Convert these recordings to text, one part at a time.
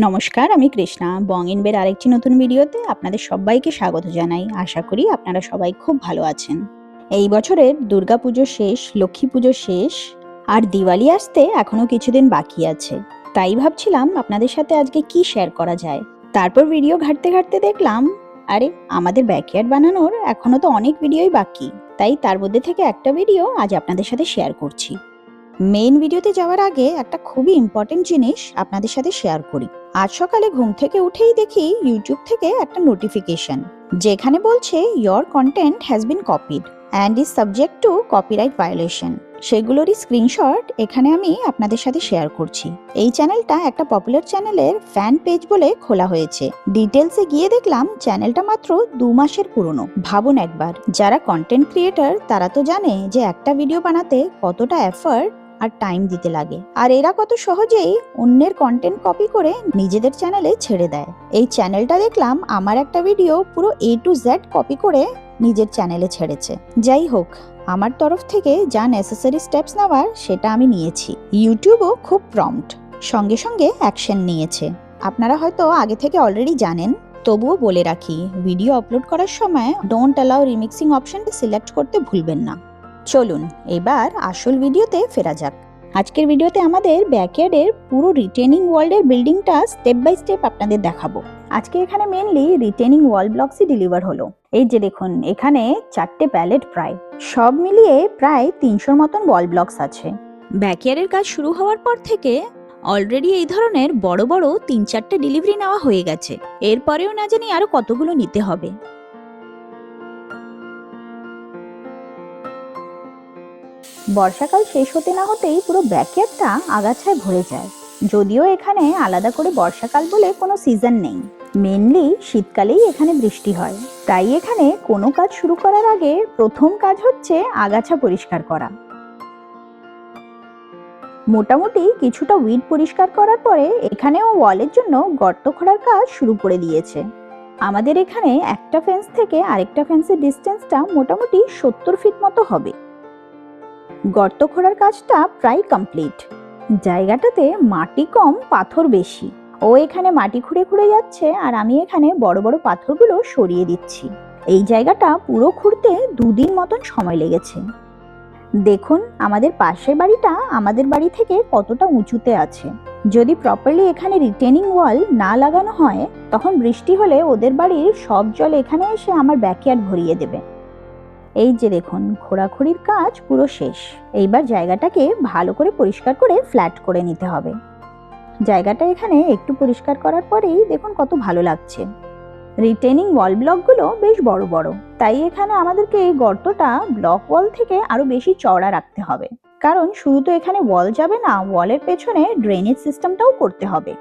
নমস্কার, আমি কৃষ্ণা। বং ইনবের আরেকটি নতুন ভিডিওতে আপনাদের সবাইকে স্বাগত জানাই। আশা করি আপনারা সবাই খুব ভালো আছেন। এই বছরের দুর্গাপুজো শেষ, লক্ষ্মী পুজো শেষ, আর দিওয়ালি আসতে এখনও কিছুদিন বাকি আছে। তাই ভাবছিলাম আপনাদের সাথে আজকে কি শেয়ার করা যায়? তারপর ভিডিও ঘাটতে ঘাটতে দেখলাম, আরে, আমাদের ব্যাকয়ার্ড বানানোর এখনও তো অনেক ভিডিওই বাকি। তাই তার মধ্যে থেকে একটা ভিডিও আজ আপনাদের সাথে শেয়ার করছি। মেইন ভিডিওতে যাওয়ার আগে একটা খুবই ইম্পর্টেন্ট জিনিস আপনাদের সাথে শেয়ার করি। আজ সকালে ঘুম থেকে উঠেই দেখি ইউটিউব থেকে একটা নোটিফিকেশন যেখানে বলছে your content has been copied and is subject to copyright violation সেগুলোরই screenshot এখানে আমি আপনাদের সাথে শেয়ার করছি। এই চ্যানেলটা একটা পপুলার চ্যানেলের ফ্যান পেজ বলে খোলা হয়েছে। ডিটেলসে গিয়ে দেখলাম চ্যানেলটা মাত্র দু মাসের পুরনো। ভাবুন একবার, যারা কন্টেন্ট ক্রিয়েটার তারা তো জানে যে একটা ভিডিও বানাতে কতটা এফর্ট আর টাইম দিতে লাগে। আর এরা কত সহজেই অন্যের কন্টেন্ট কপি করে নিজেদের চ্যানেলে ছেড়ে দেয়। এই চ্যানেলটা দেখলাম আমার একটা ভিডিও পুরো এ টু জেড কপি করে নিজের চ্যানেলে ছেড়েছে। যাই হোক, আমার তরফ থেকে যা নেসেসারি স্টেপস নেওয়ার সেটা আমি নিয়েছি। ইউটিউবও খুব প্রম্পট সঙ্গে সঙ্গে অ্যাকশন নিয়েছে। আপনারা হয়তো আগে থেকে অলরেডি জানেন, তবুও বলে রাখি ভিডিও আপলোড করার সময় ডোন্ট অ্যালাউ রিমিক্সিং অপশনটা সিলেক্ট করতে ভুলবেন না। চলুন, এবার আসল ভিডিওতে ফেরা যাক। আজকের ভিডিওতে আমাদের ব্যাকয়ার্ডের পুরো রিটেনিং ওয়ার্ল্ডের বিল্ডিংটা স্টেপ বাই স্টেপ আপনাদের দেখাবো। আজকে এখানে মেনলি রিটেনিং ওয়াল ব্লকসই ডেলিভার হলো। এই যে দেখুন, এখানে চারটে প্যালেট প্রায়। সব মিলিয়ে প্রায় তিনশোর মতন ওয়াল ব্লকস আছে। ব্যাকয়ার্ডের কাজ শুরু হওয়ার পর থেকে অলরেডি এই ধরনের বড় বড় তিন চারটে ডেলিভারি নেওয়া হয়ে গেছে। এরপরেও না জানি আরও কতগুলো নিতে হবে। বর্ষাকাল শেষ হতে না হতেই পুরো ব্যাকয়ার্ডটা আগাছায় ভরে যায়। যদিও এখানে আলাদা করে বর্ষাকাল বলে কোনো সিজন নেই। মেনলি শীতকালেই এখানে বৃষ্টি হয়। তাই এখানে কোনো কাজ শুরু করার আগে প্রথম কাজ হচ্ছে আগাছা পরিষ্কার করা। মোটামুটি কিছুটা উইড পরিষ্কার করার পরে এখানেও ওয়ালের জন্য গর্ত খোঁড়ার কাজ শুরু করে দিয়েছে। আমাদের এখানে একটা ফেন্স থেকে আরেকটা ফেন্সের ডিস্টেন্সটা মোটামুটি সত্তর ফিট মতো হবে। গর্ত খোঁড়ার কাজটা প্রায় কমপ্লিট জায়গাটাতে মাটি কম, পাথর বেশি। ও এখানে মাটি খুঁড়ে খুঁড়ে যাচ্ছে আর আমি এখানে বড় বড় পাথরগুলো সরিয়ে দিচ্ছি। এই জায়গাটা পুরো খুঁড়তে দুদিন মতন সময় লেগেছে। দেখুন, আমাদের পাশের বাড়িটা আমাদের বাড়ি থেকে কতটা উঁচুতে আছে। যদি প্রপারলি এখানে রিটেনিং ওয়াল না লাগানো হয়, তখন বৃষ্টি হলে ওদের বাড়ির সব জল এখানে এসে আমার ব্যাকয়ার্ড ভরিয়ে দেবে। এই যে দেখুন খোঁড়াখুড়ির কাজ পুরো শেষ। এইবার জায়গাটাকে ভালো করে পরিষ্কার করে ফ্ল্যাট করে নিতে হবে। জায়গাটা এখানে একটু পরিষ্কার করার পরেই দেখুন কত ভালো লাগছে। রিটেনিং ওয়াল ব্লকগুলো বেশ বড় বড়। তাই এখানে আমাদেরকে এই গর্তটা ব্লক ওয়াল থেকে আরও বেশি চওড়া রাখতে হবে। কারণ শুধু তো এখানে ওয়াল যাবে না ওয়ালের পেছনে ড্রেনেজ সিস্টেমটাও করতে হবে।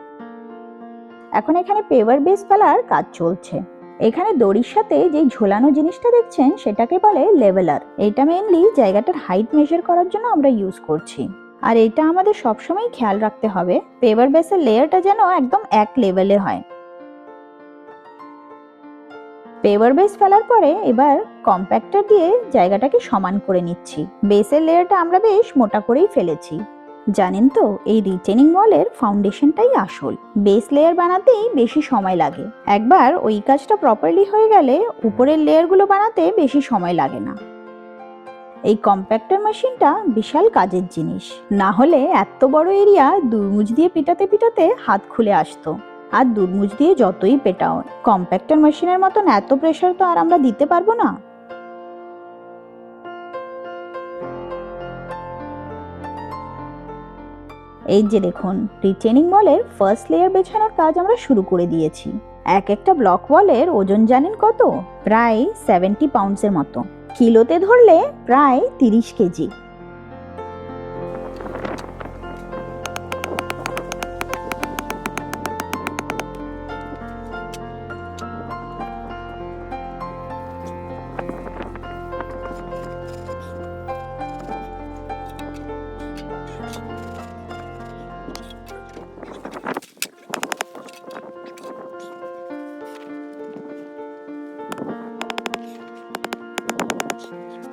এখন এখানে পেভার বেস ফেলার কাজ চলছে। এখানে দড়ির সাথে যে ঝোলানো জিনিসটা দেখছেন, সেটাকে বলে লেভেলার। এটা মেনলি জায়গাটার হাইট মেজার করার জন্য আমরা ইউজ করছি। আর এটা আমাদের সবসময় খেয়াল রাখতে হবে পেভার বেসের লেয়ারটা যেন একদম এক লেভেলে হয়। পেভার বেস ফেলার পরে এবার কম্প্যাক্টার দিয়ে জায়গাটাকে সমান করে নিচ্ছি। বেসের লেয়ারটা আমরা বেশ মোটা করেই ফেলেছি। জানেন তো, এই রিটেনিং ওয়ালের ফাউন্ডেশনটাই আসল। বেস লেয়ার বানাতেই বেশি সময় লাগে। একবার ওই কাজটা প্রপারলি হয়ে গেলে উপরের লেয়ারগুলো বানাতে বেশি সময় লাগে না। এই কম্প্যাক্টর মেশিনটা বিশাল কাজের জিনিস। না হলে এত বড় এরিয়া দুর্মুজ দিয়ে পিটাতে পিটাতে হাত খুলে আসতো। আর দুর্মুজ দিয়ে যতই পেটাও কম্প্যাক্টর মেশিনের মতন এত প্রেশার তো আর আমরা দিতে পারব না। এই যে দেখুন রিটেনিং ওয়ালের ফার্স্ট লেয়ার বেছানোর কাজ আমরা শুরু করে দিয়েছি। এক একটা ব্লক ওয়ালের ওজন জানেন কত? প্রায় সেভেন্টি পাউন্ডসের মতো। কিলোতে ধরলে প্রায় তিরিশ কেজি।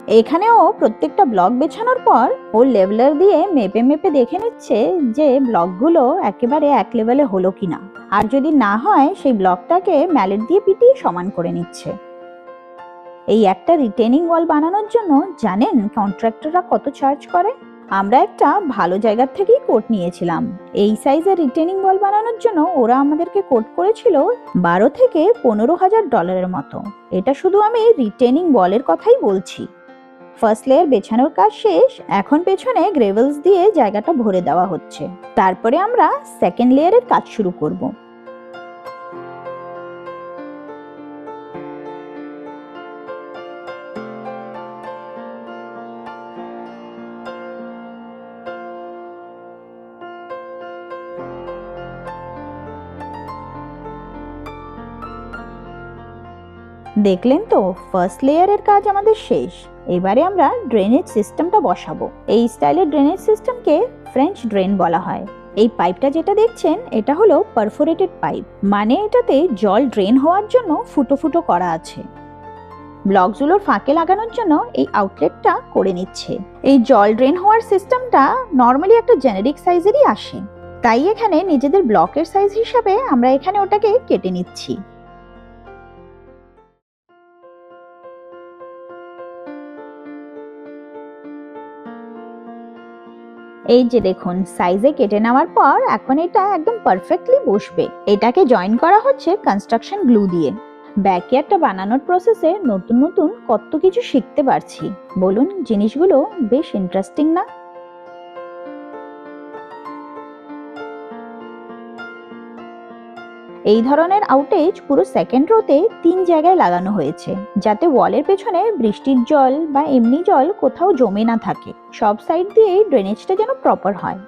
এখানেও প্রত্যেকটা ব্লক বেছানোর পর ও লেভেলার দিয়ে মেপে মেপে দেখে নিচ্ছে যে ব্লকগুলো একেবারে এক লেভেলে হলো কিনা। আর যদি না হয়, সেই ব্লকটাকে ম্যালেট দিয়ে পিটিয়ে সমান করে নিচ্ছে। এই একটা রিটেনিং ওয়াল বানানোর জন্য জানেন কন্ট্রাক্টররা কত চার্জ করে? আমরা একটা ভালো জায়গার থেকেই কোট নিয়েছিলাম। এই সাইজের রিটেনিং ওয়াল বানানোর জন্য ওরা আমাদেরকে কোট করেছিল বারো থেকে পনেরো হাজার ডলারের মতো। এটা শুধু আমি রিটেনিং ওয়ালের কথাই বলছি। ফার্স্ট লেয়ার বেছানোর কাজ শেষ। এখন পেছনে গ্রেভেলস দিয়ে জায়গাটা ভরে দেওয়া হচ্ছে। তারপরে আমরা সেকেন্ড লেয়ারের কাজ শুরু করব। দেখলেন তো ফার্স্ট লেয়ারের কাজ আমাদের শেষ। এবারে আমরা ড্রেনেজ সিস্টেমটা বসাবো। এই স্টাইলের ড্রেনেজ সিস্টেমকে ফ্রেঞ্চ ড্রেন বলা হয়। এই পাইপটা যেটা দেখছেন, এটা হলো পারফোরেটেড পাইপ মানে এটাতে জল ড্রেন হওয়ার জন্য ফুটো ফুটো করা আছে। ব্লকগুলোর ফাঁকে লাগানোর জন্য এই আউটলেটটা করে নিচ্ছে। এই জল ড্রেন হওয়ার সিস্টেমটা নর্মালি একটা জেনেরিক সাইজেরই আসে। তাই এখানে নিজেদের ব্লকের সাইজ হিসাবে আমরা এখানে ওটাকে কেটে নিচ্ছি। এই যে দেখুন সাইজে কেটে নেওয়ার পর এখন এটা একদম পারফেক্টলি বসবে। এটাকে জয়েন করা হচ্ছে কনস্ট্রাকশন গ্লু দিয়ে। ব্যাকয়ার্ডটা বানানোর প্রসেসে নতুন নতুন কত কিছু শিখতে পারছি। বলুন, জিনিসগুলো বেশ ইন্টারেস্টিং না? এই ধরনের আউটেজ পুরো সেকেন্ড রোতে তিন জায়গায় লাগানো হয়েছে, যাতে ওয়ালের পেছনে বৃষ্টির জল বা এমনি জল কোথাও জমে না থাকে। সব সাইড দিয়ে ড্রেনেজটা যেন প্রপার হয়।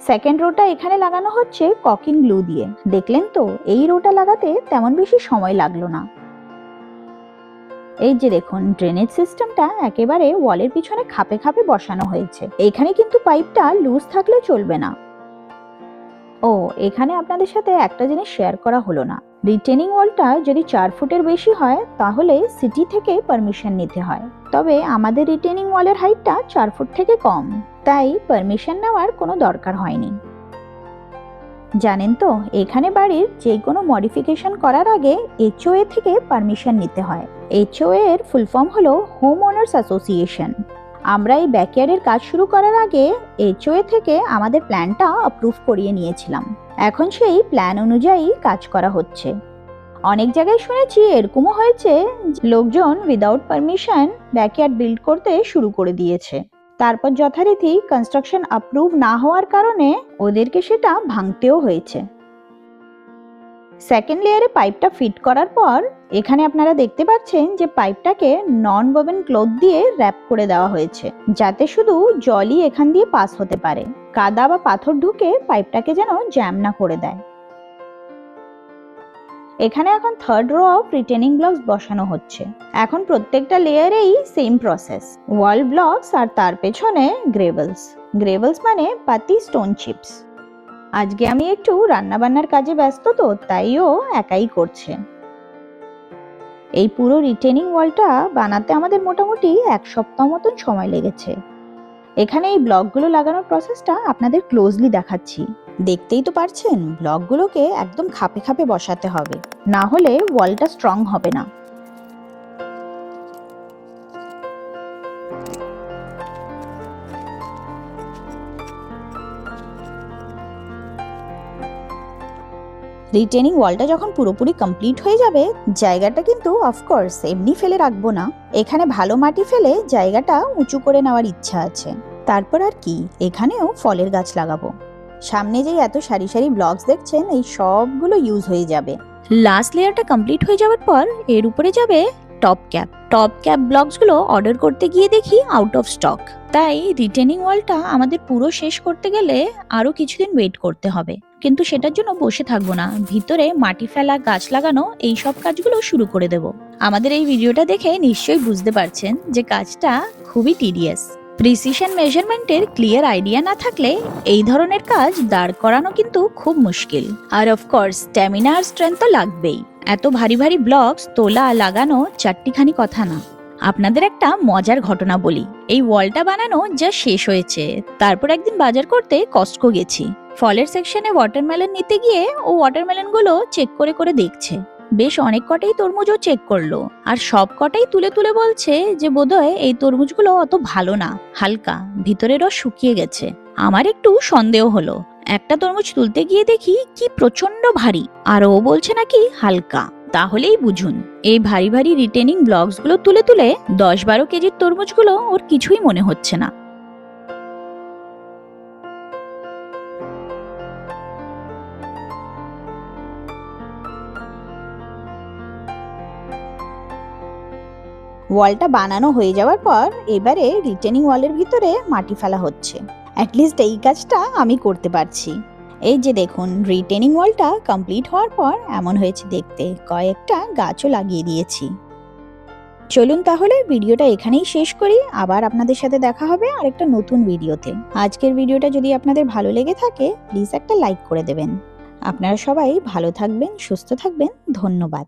সেকেন্ড রোটা এখানে লাগানো হচ্ছে ককিং গ্লু দিয়ে। দেখলেন তো, এই রোটা লাগাতে তেমন বেশি সময় লাগল না। এই যে দেখুন ড্রেনেজ সিস্টেমটা একেবারে ওয়ালের পিছনে খাপে খাপে বসানো হয়েছে। এখানে কিন্তু পাইপটা লুজ থাকলে চলবে না। ও, এখানে আপনাদের সাথে একটা জিনিস শেয়ার করা হলো না। রিটেনিং ওয়ালটা যদি চার ফুটের বেশি হয়, তাহলে সিটি থেকে পারমিশন নিতে হয়। তবে আমাদের রিটেনিং ওয়ালের হাইটটা চার ফুট থেকে কম, তাই পারমিশন নেওয়ার কোনো দরকার হয়নি। জানেন তো, এখানে বাড়ির যে কোনো মডিফিকেশন করার আগে এইচওএ থেকে পারমিশন নিতে হয়। এইচওএ এর ফুল ফর্ম হলো হোম ওনার্স অ্যাসোসিয়েশন আমরা এই ব্যাকয়ার্ডের কাজ শুরু করার আগে এইচওএ থেকে আমাদের প্ল্যানটা অ্যাপ্রুভ করিয়ে নিয়েছিলাম। এখন সেই প্ল্যান অনুযায়ী কাজ করা হচ্ছে। অনেক জায়গায় শুনেছি এরকমও হয়েছে লোকজন উইদাউট পারমিশন ব্যাকয়ার্ড বিল্ড করতে শুরু করে দিয়েছে। তারপর যথারীতি কনস্ট্রাকশন অ্যাপ্রুভ না হওয়ার কারণে ওদেরকে সেটা ভাঙতেও হয়েছে। সেকেন্ড লেয়ারে পাইপটা ফিট করার পর, এখানে আপনারা দেখতে পাচ্ছেন যে পাইপটাকে নন ওভেন ক্লোথ দিয়ে র্যাপ করে দেওয়া হয়েছে, যাতে শুধু জলই এখান দিয়ে পাস হতে পারে। কাদা বা পাথর ঢুকে পাইপটাকে যেন জ্যাম না করে দেয়। এখানে এখন third row of retaining blocks বসানো হচ্ছে। এখন প্রত্যেকটা লেয়ারেই সেম প্রসেস ওয়াল ব্লকস আর তার পেছনে গ্রেভেলস গ্রেভেলস মানে পাতি স্টোন চিপস আজকে আমি একটু রান্নাবান্নার কাজে ব্যস্ত তো তাইও একাই করছে। এই পুরো রিটেনিং ওয়ালটা বানাতে আমাদের মোটামুটি এক সপ্তাহ মতন সময় লেগেছে। এখানে এই ব্লকগুলো লাগানোর প্রসেসটা আপনাদের ক্লোজলি দেখাচ্ছি। দেখতেই তো পারছেন, ব্লকগুলোকে একদম খাপে খাপে বসাতে হবে। না হলে ওয়ালটা স্ট্রং হবে না। রিটেনিং ওয়ালটা যখন পুরোপুরি কমপ্লিট হয়ে যাবে, জায়গাটা কিন্তু অফকোর্স এমনি ফেলে রাখব না। এখানে ভালো মাটি ফেলে জায়গাটা উঁচু করে নেওয়ার ইচ্ছা আছে। তারপর আর কি, এখানেও ফলের গাছ লাগাবো। সামনে যে এত সারি সারি ব্লগস দেখছেন, এই সবগুলো ইউজ হয়ে যাবে। লাস্ট লেয়ারটা কমপ্লিট হয়ে যাওয়ার পর, এর উপরে যাবে টপ ক্যাপ টপ ক্যাপ ব্লকসগুলো অর্ডার করতে গিয়ে দেখি আউট অফ স্টক তাই রিটেনিং ওয়ালটা আমাদের পুরো শেষ করতে গেলে আরও কিছুদিন ওয়েট করতে হবে। কিন্তু সেটার জন্য বসে থাকব না। ভিতরে মাটি ফেলা, গাছ লাগানো, এই সব কাজগুলো শুরু করে দেব। আমাদের এই ভিডিওটা দেখে নিশ্চয়ই বুঝতে পারছেন যে কাজটা খুবই টিডিয়াস প্রিসিশন মেজারমেন্টের ক্লিয়ার আইডিয়া না থাকলে এই ধরনের কাজ দাঁড় করানো কিন্তু খুব মুশকিল। আর অফকোর্স স্ট্যামিনা আর স্ট্রেংথ তো লাগবেই। এত ভারী ভারী ব্লকস তোলা লাগানো চারটিখানি কথা না। আপনাদের একটা মজার ঘটনা বলি। এই ওয়ালটা বানানো যা শেষ হয়েছে। তারপর একদিন বাজার করতে কস্টকো গেছি। ফলের সেকশনে ওয়াটারমেলন নিতে গিয়ে ও ওয়াটারমেলনগুলো চেক করে করে দেখছে। বেশ অনেক কটাই তরমুজও চেক করল। আর সব কটাই তুলে তুলে বলছে যে, বোধহয় এই তরমুজগুলো অত ভালো না, হালকা ভিতরের রস শুকিয়ে গেছে। আমার একটু সন্দেহ হলো। একটা তরমুজ তুলতে গিয়ে দেখি কি প্রচণ্ড ভারী, আর ও বলছে নাকি হালকা। তাহলেই বুঝুন, এই ভারী ভারী রিটেনিং ব্লগসগুলো তুলে তুলে দশ বারো কেজির তরমুজগুলো ওর কিছুই মনে হচ্ছে না। ওয়ালটা বানানো হয়ে যাওয়ার পর এবারে রিটেনিং ওয়ালের ভিতরে মাটি ফেলা হচ্ছে। অ্যাটলিস্ট এই কাজটা আমি করতে পারছি। এই যে দেখুন রিটেনিং ওয়ালটা কমপ্লিট হওয়ার পর এমন হয়েছে দেখতে, কয়েকটা গাছও লাগিয়ে দিয়েছি। চলুন তাহলে ভিডিওটা এখানেই শেষ করি। আবার আপনাদের সাথে দেখা হবে আরেকটা নতুন ভিডিওতে। আজকের ভিডিওটা যদি আপনাদের ভালো লেগে থাকে প্লিজ একটা লাইক করে দেবেন। আপনারা সবাই ভালো থাকবেন, সুস্থ থাকবেন। ধন্যবাদ।